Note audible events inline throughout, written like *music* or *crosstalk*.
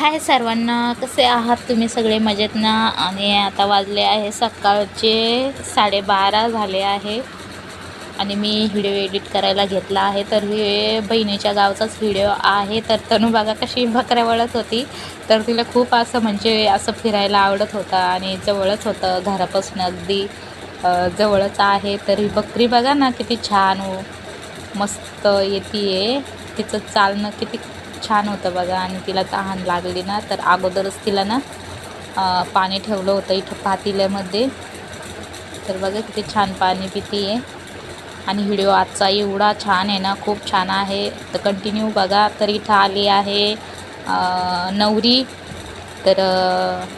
हाय सर्वांना कसे आहात तुम्ही सगळे मजेत ना आणि आता वाजले आहे सकाळचे साडेबारा झाले आहे. आणि मी व्हिडिओ एडिट करायला घेतला आहे. तर हे बहिणीच्या गावचाच व्हिडिओ आहे. तर तनू बघा कशी बकऱ्या वळत होती. तर तिला खूप असं म्हणजे असं फिरायला आवडत होतं आणि जवळच होतं घरापासून अगदी जवळच आहे. तर ही बकरी बघा ना किती छान मस्त येते तिचं चालणं किती छान होतं बघा. आणि तिला तहान लागली ना तर अगोदरच तिला ना पाणी ठेवलं होतं इथं पातेल्यामध्ये. तर बघा किती छान पाणी पिती आहे. आणि व्हिडिओ आजचा एवढा छान आहे ना खूप छान आहे. तर कंटिन्यू बघा तर इथं आली आहे नवरी. तर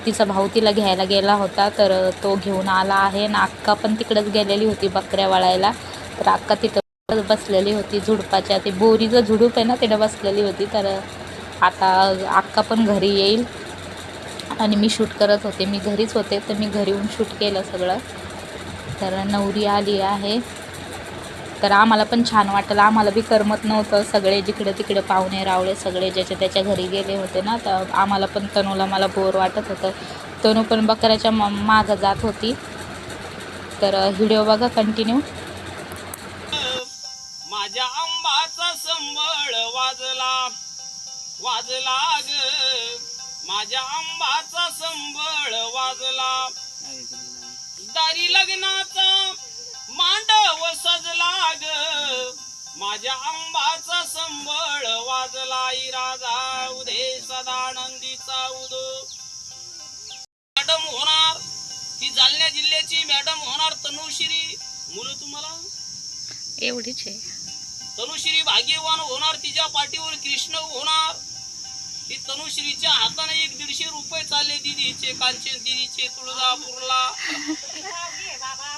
तिचा भाऊ तिला घ्यायला गेला होता तर तो घेऊन आला आहे. आणि अक्का पण तिकडंच गेलेली होती बकऱ्या वळायला. तर अक्का तिथं बसलेली होती झुडपाच्या. ते बोरीचं झुडूप आहे ना तिथं बसलेली होती. तर आता अक्का पण घरी येईल. आणि मी शूट करत होते. मी घरीच होते तर मी घरी येऊन शूट केलं सगळं. तर नवरी आली आहे. तर आम्हाला पण छान वाटलं. आम्हाला बी करमत नव्हतं. सगळे जिकडे तिकडे पाहुणे रावळे सगळे ज्याच्या त्याच्या घरी गेले होते ना तर आम्हाला पण तनूला मला बोर वाटत होतं. तनू पण बकऱ्याच्या म मागं जात होती. तर व्हिडिओ बघा कंटिन्यू. आंबाचा वाजला. वाजला ग. माझ्या आंबाचा संबळ वाजला. दारी लग्नाचा मांडव सजला ग. माझ्या आंबाचा संबळ वाजला. इराजा राजा उदे सदानंदीचा उदो. मॅडम होणार. ती जालन्या जिल्ह्याची मॅडम होणार तनुश्री. मुलं तुम्हाला? एवढीच आहे. तनुश्री भाग्यवान होणार तिच्या पाठीवर कृष्ण होणार. ती तनुश्रीच्या हाताने एक दीडशे रुपये चालले दिदीचे कांचन दिदीचे तुळजापूरला.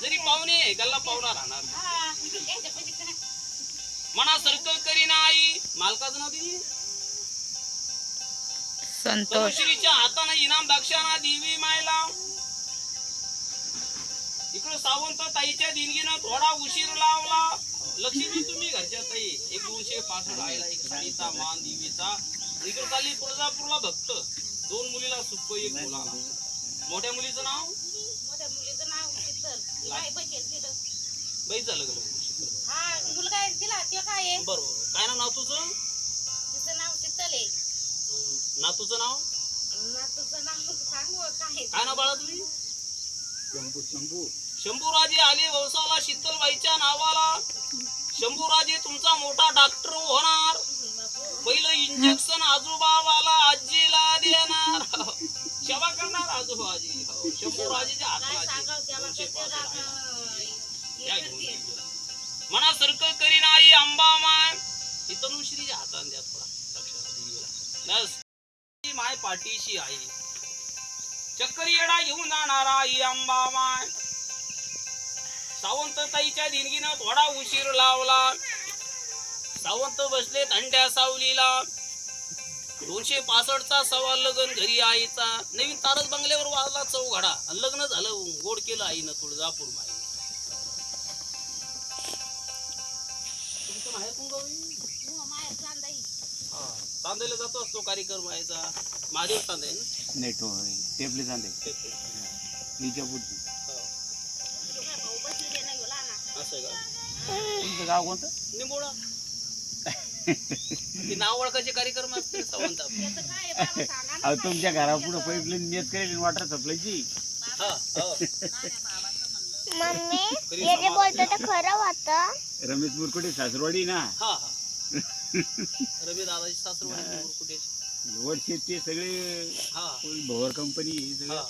जरी पाहुणे गल्ला पाहुणा राहणार मना सर्कल करीना आई मालकाचं नाव दिली संतोष. तनुश्रीच्या हाताने इनाम दक्षाना देवी मायला. इकडं सावंत ताईच्या दिनगीनं थोडा उशीर लावला. लक्ष्मी तुम्ही घरच्या दोनशे पासष्ट आईला एक साडीचा मान देवीचा इकडे चालली तुळजापूरला भक्त. दोन मुलीला सुप्प एक मुलाला. मोठ्या मुलीचं नाव? मोठ्या मुलीचं नाव शीतल. बाई बघेल तिथं. बाई झालं गेलं हा मुलगा आहे. तिला ते काय आहे? बरोबर. काय नाव नातूचं? तिचं नाव शीतल आहे. नातूचं नाव? नातूचं नाव सांगू काय? आहे? काय नाव बाळा तुम्ही? शंभूराजे आले वंशाला शीतलबाईच्या नावाला. शंभूराजे तुमचा मोठा डॉक्टर होणार. पहिलं इंजेक्शन आजोबावाला आजीला देणार. सेवा करणार आजोबाजी. हो, शंभूराजेच्या हाताला. म्हणा सर्कल करी नाही अंबा माय. ही तनुश्रीच्या हाताने द्या थोडा. लक्षात माय पाठीशी आहे. चक्कर येडा घेऊन जाणार आई अंबा माय. सावंत ताईच्या दिनगीनं थोडा उशीर लावला. सावंत बसले थंड्या सावलीला. दोनशे पासष्टचा सवाल लग्न घरी आईचा नवीन तारस बंगल्यावर वाजला चौघडा. लग्न झालं गोड केलं आईनं तुळजापूर माई? हो. हा, तांदेला जातो असतो कार्यक्रम व्हायचा. महादेव तांदे ना? नेट टेपले जाते असं आहे का? तुमचं गाव कोणतं? निंबोळा. *laughs* ते नाव ओळखायचे कार्यक्रम असते सावंत. त्याचं काय आहे? बाबा सांगा ना अहो काय? तुमच्या घरापुढं पाईपलाईन मेच करेल वॉटर सप्लायची. हा, हो. मम्मी हे जे बोलतो ते खरं होतं रमेश मुरकुटे सासरवाडी ना. हा हा. रवी दादाची सासरवाडी कुठे वर्षे ते सगळे हा. भोवर कंपनी हा.